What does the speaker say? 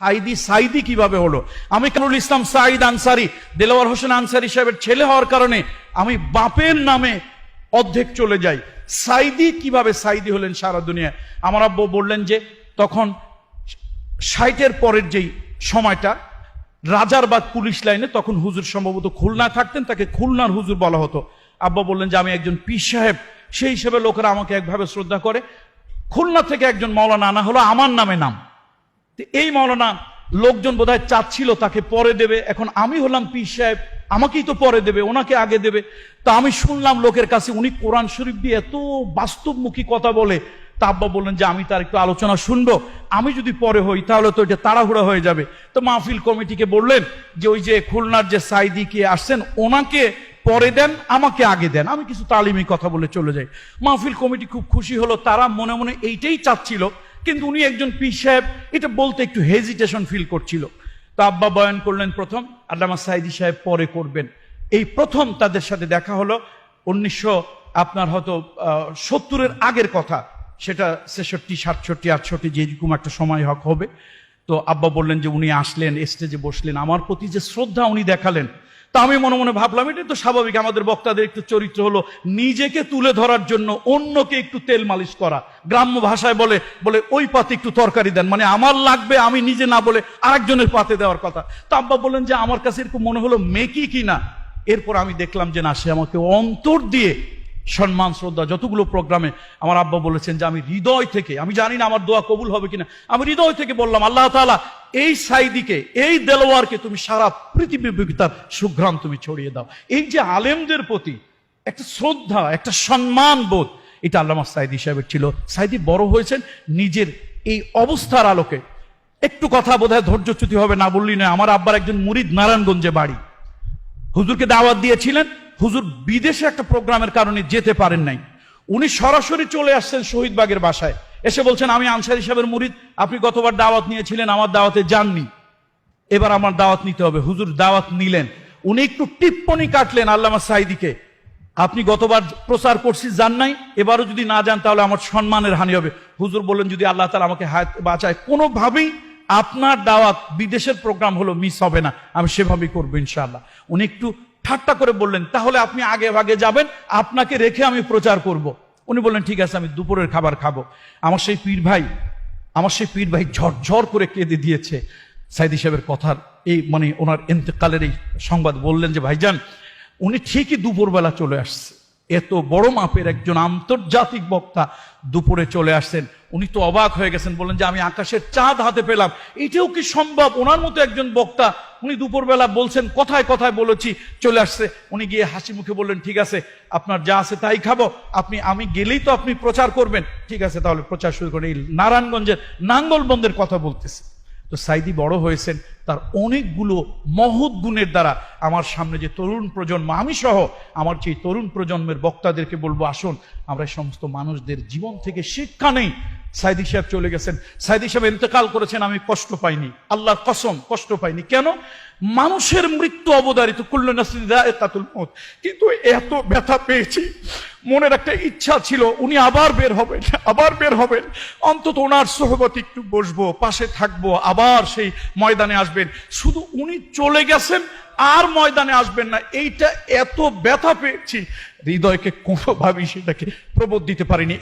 সাইদি সাইদি কীভাবে হলো? আমি কামরুল ইসলাম সাইদ আনসারি দেলোয়ার হোসেন আনসারি সাহেবের ছেলে হওয়ার কারণে আমি বাপের নামে অর্ধেক চলে যাই। সাইদি কীভাবে সাইদি হলেন সারা দুনিয়ায়? আমার আব্বু বললেন যে, তখন ষাটের পরের যেই সময়টা রাজারবাগ পুলিশ লাইনে তখন হুজুর সম্ভবত খুলনা থাকতেন, তাকে খুলনার হুজুর বলা হতো। আব্বা বললেন যে, আমি একজন পীর সাহেব, সেই হিসেবে লোকেরা আমাকে একভাবে শ্রদ্ধা করে। খুলনা থেকে একজন মৌলানা আনা হলো, আমার নামে নাম। এই মৌলানা লোকজন বোধহয় চাচ্ছিল তাকে পরে দেবে। এখন আমি হলাম পীর সাহেব, আমাকেই তো পরে দেবে, ওনাকে আগে দেবে। তা আমি শুনলাম লোকের কাছে, উনি কোরআন শরীফ দিয়ে এত বাস্তবমুখী কথা বলে। তা আব্বা বললেন যে, আমি তার একটু আলোচনা শুনব। আমি যদি পরে হই, তাহলে তো এটা তাড়াহুড়া হয়ে যাবে। তো মাহফিল কমিটিকে বললেন যে, ওই যে খুলনার যে সাইদি কে আসছেন, ওনাকে পরে দেন, আমাকে আগে দেন। আমি কিছু তালিমি কথা বলে চলে যাই। মাহফিল কমিটি খুব খুশি হলো। তারা মনে মনে এইটাই চাচ্ছিল কিন্তু উনি একজন পি সাহেব, এটা বলতে একটু হেজিটেশন ফিল করছিল। তো আব্বা বয়ান করলেন প্রথম, আল্লামা সাইদি সাহেব পরে করবেন। এই প্রথম তাদের সাথে দেখা হলো, উনিশশো আপনার হয়তো সত্তরের আগের কথা, সেটা ছেষট্টি, সাতষট্টি, আটষট্টি যেরকম একটা সময় হক হবে। তো আব্বা বললেন যে উনি আসলেন স্টেজে বসলেন। আমার প্রতি যে শ্রদ্ধা উনি দেখালেন, তা আমি মনে মনে ভাবলাম এটা তো স্বাভাবিক। আমাদের বক্তাদের একটু চরিত্র হলো নিজেকে তুলে ধরার জন্য অন্যকে একটু তেল মালিশ করা। গ্রাম্য ভাষায় বলে বলে, ওই পাতে একটু তরকারি দেন। মানে আমার লাগবে, আমি নিজে না বলে আরেকজনের পাতে দেওয়ার কথা। তা আব্বা বললেন যে আমার কাছে এরকম মনে হলো মেকি কিনা? এরপর আমি দেখলাম যে না, সে আমাকে অন্তর দিয়ে সম্মান, শ্রদ্ধা, যতগুলো প্রোগ্রামে আমার আব্বা বলেছেন যে আমি হৃদয় থেকে, আমি জানি না আমার দোয়া কবুল হবে কিনা, আমি হৃদয় থেকে বললাম, আল্লাহ তাআলা, এই সাইদিকে, এই দেলোয়ারকে তুমি সারা পৃথিবী তার সুঘ্রাম তুমি ছড়িয়ে দাও। এই যে আলেমদের প্রতি একটা শ্রদ্ধা, একটা সম্মান বোধ, এটা আল্লামা সাইদি সাহেবের ছিল। সাইদি বড় হয়েছেন, নিজের এই অবস্থার আলোকে। একটু কথা বোধহয় ধৈর্যচ্যুতি হবে, না বললি না আমার আব্বার একজন মুরিদ নারায়ণগঞ্জে বাড়ি। হুজুরকে দাওয়াত দিয়েছিলেন হুজুর বিদেশে একটা প্রোগ্রামের কারণে যেতে পারেন নাই। উনি সরাসরি চলে আসছেন শহীদবাগের বাসায়। এসে বলছেন, আমি আনসারি সাহেবের মুরিদ, আপনি গতবার দাওয়াত নিয়েছিলেন, আমার দাওয়াতে যাননি। এবার আমার দাওয়াত নিতে হবে। হুজুর দাওয়াত নিলেন। উনি একটু টিপ্পনি কাটলেন আল্লামা সাইদিকে আপনি গতবার প্রচার করছি, যান নাই? এবারও যদি না যান, তাহলে আমার সম্মানের হানি হবে। হুজুর বললেন, যদি আল্লাহ তালা আমাকে হায়াত বাঁচায়, কোনোভাবেই আপনার দাওয়াত বিদেশের প্রোগ্রাম হলো মিস হবে না। আমি সেভাবেই করব ইনশাআল্লাহ। উনি একটু ঠাট্টা করে বললেন, তাহলে আপনি আগে ভাগে যাবেন, আপনাকে রেখে আমি প্রচার করব। উনি বললেন, ঠিক আছে, আমি দুপুরের খাবার খাব। আমার সেই পীর ভাই, আমার সেই পীর ভাই ঝরঝর করে কেঁদে দিয়েছে। সাইদি সাহেবের কথার এই মানে ওনার এতেকালের এই সংবাদ বললেন যে, ভাইজান, উনি ঠিকই দুপুরবেলা চলে আসছে। এত বড় মাপের একজন আন্তর্জাতিক বক্তা দুপুরে চলে আসছেন। উনি তো অবাক হয়ে গেছেন, বললেন যে আমি আকাশের চাঁদ হাতে পেলাম। এটাও কি সম্ভব? ওনার মতো একজন বক্তা। উনি দুপুরবেলা বলছেন, কথায় কথায় বলেছি, চলে আসছে। উনি গিয়ে হাসি মুখে বললেন, ঠিক আছে, আপনার যা আছে তাই খাব। আপনি, আমি গেলেই তো আপনি প্রচার করবেন। ঠিক আছে, তাহলে প্রচার শুরু করে। এই নারায়ণগঞ্জের নাঙ্গলবন্দের কথা বলতেছে। তো সাইদি বড় হয়েছেন, তার অনেকগুলো মহৎ গুণের দ্বারা। আমার সামনে যে তরুণ প্রজন্ম, আমি সহ আমার যে তরুণ প্রজন্মের বক্তাদেরকে বলব, আসুন, আমরা সমস্ত মানুষদের জীবন থেকে শিক্ষা নেই। সাইদি সাহেব চলে গেছেন। সাইদি সাহেব ইন্তেকাল করেছেন, আমি কষ্ট পাইনি। আল্লাহর কসম, কষ্ট পাইনি। কেন? মানুষের মৃত্যু অবদারিত কুল্লু নাসিদাতুল মত কিন্তু এত ব্যথা পেয়েছি। মনের একটা ইচ্ছা ছিল, উনি আবার বের হবেন, আবার বের হবেন। অন্তত ওনার সহবত একটু বসবো, পাশে থাকব, আবার সেই ময়দানে আসবেন। শুধু উনি চলে গেছেন, আর ময়দানে আসবেন না। এইটা এত ব্যথা পেয়েছি। হৃদয়কে কোনোভাবেই সেটাকে প্রবোধ দিতে পারিনি।